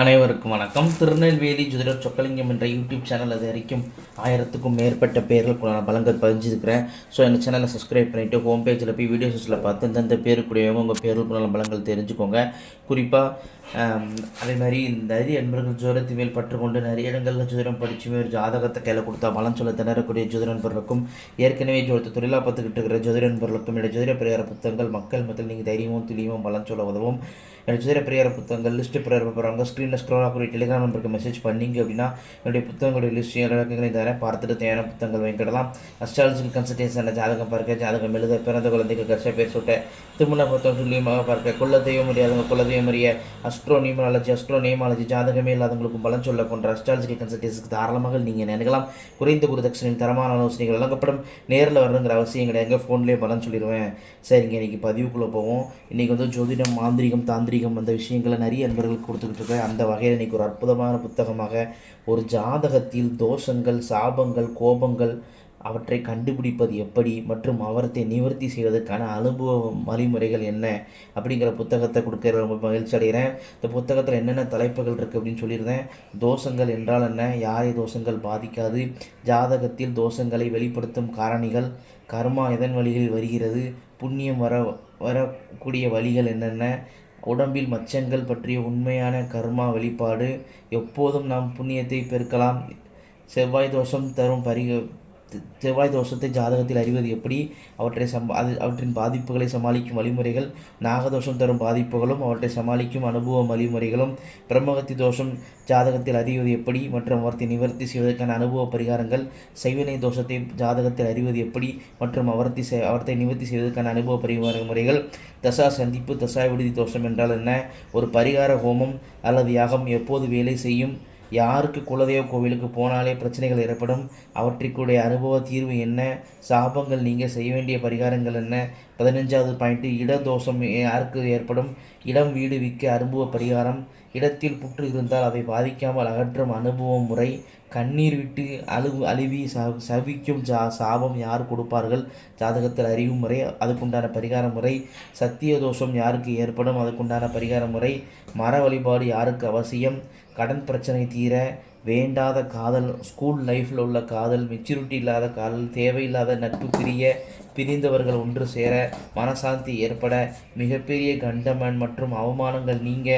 அனைவருக்கும் வணக்கம். திருநெல்வேலி ஜுதிர சொக்கலிங்கம் என்ற யூடியூப் சேனல் அது வரைக்கும் ஆயிரத்துக்கும் மேற்பட்ட பேர்களுக்குள்ளான பலங்கள் பதிஞ்சிருக்கிறேன். ஸோ இந்த சேனலை சப்ஸ்கிரைப் பண்ணிவிட்டு ஹோம் பேஜில் போய் வீடியோஸில் பார்த்து இந்தந்த பேருக்குடையவங்க உங்கள் பேர்களுக்குள்ளான பலங்கள் தெரிஞ்சுக்கோங்க. குறிப்பாக அதே மாதிரி நிறைய அன்பர்கள் ஜோரத்து மேல் பற்றுக்கொண்டு நிறைய இடங்களில் ஜோதிடம் படிச்சுமே ஒரு ஜாதகத்தை கையில் கொடுத்தா பலம் சொல்ல திணறக்கூடிய ஜோதிட நண்பர்களுக்கும் ஏற்கனவே ஜோதிட தொழிலாக பார்த்துக்கிட்டு இருக்கிற ஜோதிட நண்பர்களுக்கும் என்னுடைய ஜோதிட பிரகார புத்தகங்கள் மக்கள் மத்தியில் நீங்கள் தைரியமும் துல்லியமும் பலம் சொல்ல உதவும். என்னுடைய ஜோதிட பிரியார புத்தகங்கள் லிஸ்ட்டு பிரியார போகிறாங்க ஸ்க்ரீனில் ஸ்க்ரோல் ஆகக்கூடிய டெலிகிராம் நம்பருக்கு மெசேஜ் பண்ணீங்க அப்படின்னா என்னுடைய புத்தகங்களுடைய லிஸ்ட் விளக்கங்களை தரேன். பார்த்துட்டு தேவையான புத்தகங்கள் வாங்கிக்கிடலாம். அஸ்ட்ராலஜிக்கல் கன்சல்டேஷன் ஜாதகம் பார்க்க ஜாதகம் எழுத பிறந்த குழந்தைக்கு கஷ்ட பேர் சுட்ட திருமண புத்தகம் துல்லியமாக பார்க்க குலதெய்வம் அறியாதவங்க குலதெய்வம் அறிய அஸ்ட்ரோ நியூமராலஜி அஸ்ட்ரோ நியமாலஜி ஜாதகமே இல்லாதவங்களுக்கும் பலன் சொல்ல போன்ற அஸ்ட்ராலஜிக்கல் கன்சல்டேஷனுக்கு தாராளமாக நீங்கள் நினைக்கலாம் குறைந்த குருதட்சணின் தரமான ஆலோசனைகள் வழங்கப்படும். நேரில் வரணுங்கிற அவசியம் கிடையாது. ஃபோன்லேயே பலன் சொல்லிடுவேன். சரிங்க இன்றைக்கி பதிவுக்குள்ளே போவோம். இன்றைக்கி வந்து ஜோதிடம் மாந்திரிகம் தாந்திரிகம் அந்த விஷயங்களை நிறைய அன்பர்களுக்கு கொடுத்துக்கிட்டு இருக்கேன் அந்த வகையில் இன்றைக்கி ஒரு அற்புதமான புத்தகமாக ஒரு ஜாதகத்தில் தோஷங்கள் சாபங்கள் கோபங்கள் அவற்றை கண்டுபிடிப்பது எப்படி மற்றும் அவற்றை நிவர்த்தி செய்வதற்கான அனுபவ வழிமுறைகள் என்ன அப்படிங்கிற புத்தகத்தை கொடுக்கற ரொம்ப மகிழ்ச்சி அடைகிறேன். இந்த புத்தகத்தில் என்னென்ன தலைப்புகள் இருக்குது அப்படின்னு சொல்லியிருந்தேன். தோஷங்கள் என்றால் என்ன? யாரை தோஷங்கள் பாதிக்காது? ஜாதகத்தில் தோஷங்களை வெளிப்படுத்தும் காரணிகள் கர்மா எதன் வழிகளில் வருகிறது? புண்ணியம் வர வரக்கூடிய வழிகள் என்னென்ன? உடம்பில் மச்சங்கள் பற்றிய உண்மையான கர்மா வெளிப்பாடு எப்போதும் நாம் புண்ணியத்தை பெருக்கலாம். செவ்வாய் தோஷம் தரும் பரிக செவ்வாய் தோஷத்தை ஜாதகத்தில் அறிவது எப்படி? அவற்றை சம் அது அவற்றின் பாதிப்புகளை சமாளிக்கும் வழிமுறைகள் நாகதோஷம் தரும் பாதிப்புகளும் அவற்றை சமாளிக்கும் அனுபவ வழிமுறைகளும் பிரம்மகத்தி தோஷம் ஜாதகத்தில் அறிவது எப்படி? மற்றும் அவற்றை நிவர்த்தி செய்வதற்கான அனுபவ பரிகாரங்கள் செய்வினை தோஷத்தை ஜாதகத்தில் அறிவது எப்படி? மற்றும் அவர்த்தி செய் அவற்றை நிவர்த்தி செய்வதற்கான அனுபவ பரிகார முறைகள் தசா சந்திப்பு தசா விடுதி தோஷம் என்றால் என்ன? ஒரு பரிகார ஹோமம் அல்லது யாகம் எப்போது வேலை செய்யும்? யாருக்கு குலதெய்வ கோவிலுக்கு போனாலே பிரச்சனைகள் ஏற்படும்? அவற்றிற்குடைய அனுபவ தீர்வு என்ன? சாபங்கள் நீங்கள் செய்ய வேண்டிய பரிகாரங்கள் என்ன? பதினஞ்சாவது பாயிண்ட்டு இடதோஷம் யாருக்கு ஏற்படும்? இடம் வீடு விற்க அனுபவ பரிகாரம். இடத்தில் புற்று இருந்தால் அதை பாதிக்காமல் அகற்றும் அனுபவ முறை. கண்ணீர் விட்டு அழு அழுவி ச சவிக்கும் ஜா சாபம் யார் கொடுப்பார்கள்? ஜாதகத்தில் அறிவும் முறை அதுக்குண்டான பரிகார முறை. சத்திய தோஷம் யாருக்கு ஏற்படும்? அதுக்குண்டான பரிகார முறை. மர வழிபாடு யாருக்கு அவசியம்? கடன் பிரச்சனை தீர வேண்டாத காதல் ஸ்கூல் லைஃப்பில் உள்ள காதல் மெச்சூரிட்டி இல்லாத காதல் தேவையில்லாத நட்பு பிரிய பிரிந்தவர்கள் ஒன்று சேர மனசாந்தி ஏற்பட மிகப்பெரிய கண்டமன் மற்றும் அவமானங்கள் நீங்க.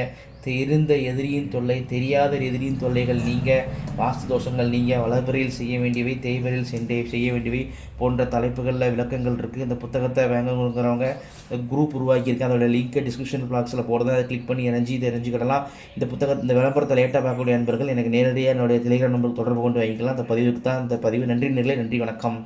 தெரிந்த எதிரியின் தொல்லை தெரியாத எதிரியின் தொல்லைகள் நீங்க. வாஸ்து தோஷங்கள் நீங்க. வளர்பிறையில் செய்ய வேண்டியவை தேய்வரையில் சென்றே செய்ய வேண்டியவை போன்ற தலைப்புகளில் விளக்கங்கள் இருக்குது இந்த புத்தகத்தை வாங்கணுங்கிறவங்க குரூப் உருவாக்கியிருக்கேன் அதோட லிங்க்கை டிஸ்கிரிப்ஷன் பாக்ஸில் போடுறது அதை கிளிக் பண்ணி இணைஞ்சி தெரிஞ்சுக்கிடலாம். இந்த புத்தகத்தை இந்த விளம்பரத்தை லேட்டாக பார்க்கக்கூடிய நண்பர்கள் எனக்கு நேரடியாக என்னுடைய டெலிகிராம் நம்பருக்கு தொடர்பு கொண்டு வாங்கிக்கலாம். அந்த பதிவுக்கு தான் அந்த பதிவு நன்றி நிலை நன்றி வணக்கம்.